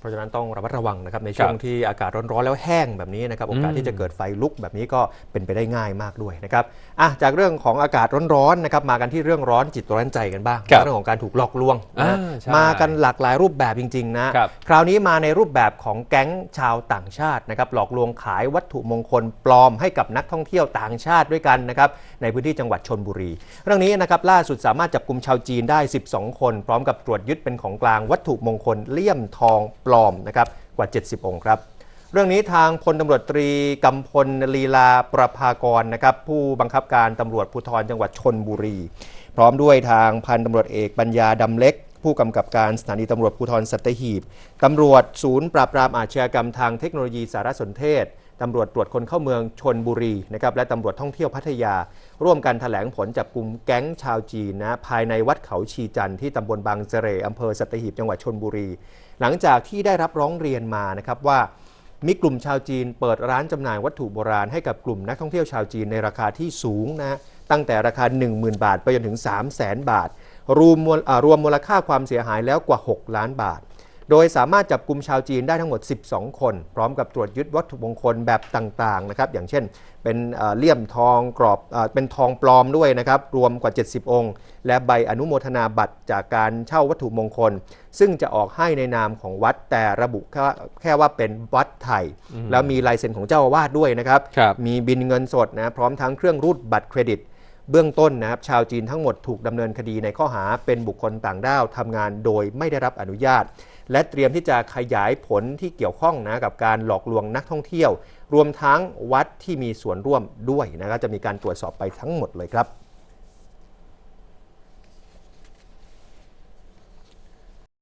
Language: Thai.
เพราะฉะนั้นต้องระมัดระวังนะครับในช่วงครับที่อากาศร้อนๆแล้วแห้งแบบนี้นะครับโอกาสอืมที่จะเกิดไฟลุกแบบนี้ก็เป็นไปได้ง่ายมากด้วยนะครับอะจากเรื่องของอากาศร้อนๆนะครับมากันที่เรื่องร้อนจิตร้อนใจกันบ้างครับเรื่องของการถูกหลอกลวงนะอ่าใช่มากันหลากหลายรูปแบบจริงๆนะครับคราวนี้มาในรูปแบบของแก๊งชาวต่างชาตินะครับหลอกลวงขายวัตถุมงคลปลอมให้กับนักท่องเที่ยวต่างชาติด้วยกันนะครับในพื้นที่จังหวัดชนบุรี เรื่องนี้นะครับล่าสุดสามารถจับกลุ่มชาวจีนได้ 12 คน พร้อมกับตรวจยึดเป็นของกลางวัตถุมงคลเลี่ยมทองปลอมนะครับกว่า 70 องค์ครับ เรื่องนี้ทางพลตำรวจตรีกำพลลีลาประภากรนะครับผู้บังคับการตำรวจภูธรจังหวัดชนบุรี พร้อมด้วยทางพันตำรวจเอกปัญญาดำเล็กผู้กำกับการสถานีตำรวจภูธรสัตหีบ ตำรวจศูนย์ปราบปรามอาชญากรรมทางเทคโนโลยีสารสนเทศ ตำรวจตรวจคนเข้าเมืองชนบุรีนะครับและตำรวจท่องเที่ยวพัทยา ร่วมกันแถลงผลจับกลุ่มแก๊งชาวจีนนะภายในวัดเขาชีจันที่ตำบลบางเสร่อำเภอสัตหีบจังหวัดชนบุรี หลังจากที่ได้รับร้องเรียนมานะครับว่ามีกลุ่มชาวจีนเปิดร้านจำหน่ายวัตถุโบราณให้กับกลุ่มนักท่องเที่ยวชาวจีนในราคาที่สูงนะตั้งแต่ราคา 10,000 บาท ไปจนถึง 3 0 0 0 0 0 บาท รวมรวมมูลค่าความเสียหายแล้วกว่า 6 ล้านบาท โดยสามารถจับกลุ่มชาวจีนได้ทั้งหมด 12 คน พร้อมกับตรวจยึดวัตถุมงคลแบบต่างๆนะครับอย่างเช่น เป็นเอ่อเลี่ยมทองกรอบเออเป็นทองปลอมด้วยนะครับรวมกว่า 70 องค์ และใบอนุโมทนาบัตรจากการเช่าวัตถุมงคล ซึ่งจะออกให้ในนามของวัดแต่ระบุแค่ว่าแค่ว่าเป็นวัดไทย แล้วมีลายเซ็นของเจ้าอาวาสด้วยนะครับครับมีบินเงินสดนะพร้อมทั้งเครื่องรูดบัตรเครดิต เบื้องต้นนะครับชาวจีนทั้งหมดถูกดำเนินคดีในข้อหาเป็นบุคคลต่างด้าวทำงานโดยไม่ได้รับอนุญาต และเตรียมที่จะขยายผลที่เกี่ยวข้องนะกับการหลอกลวงนักท่องเที่ยว รวมทั้งวัดที่มีส่วนร่วมด้วยนะครับจะมีการตรวจสอบไปทั้งหมดเลยครับ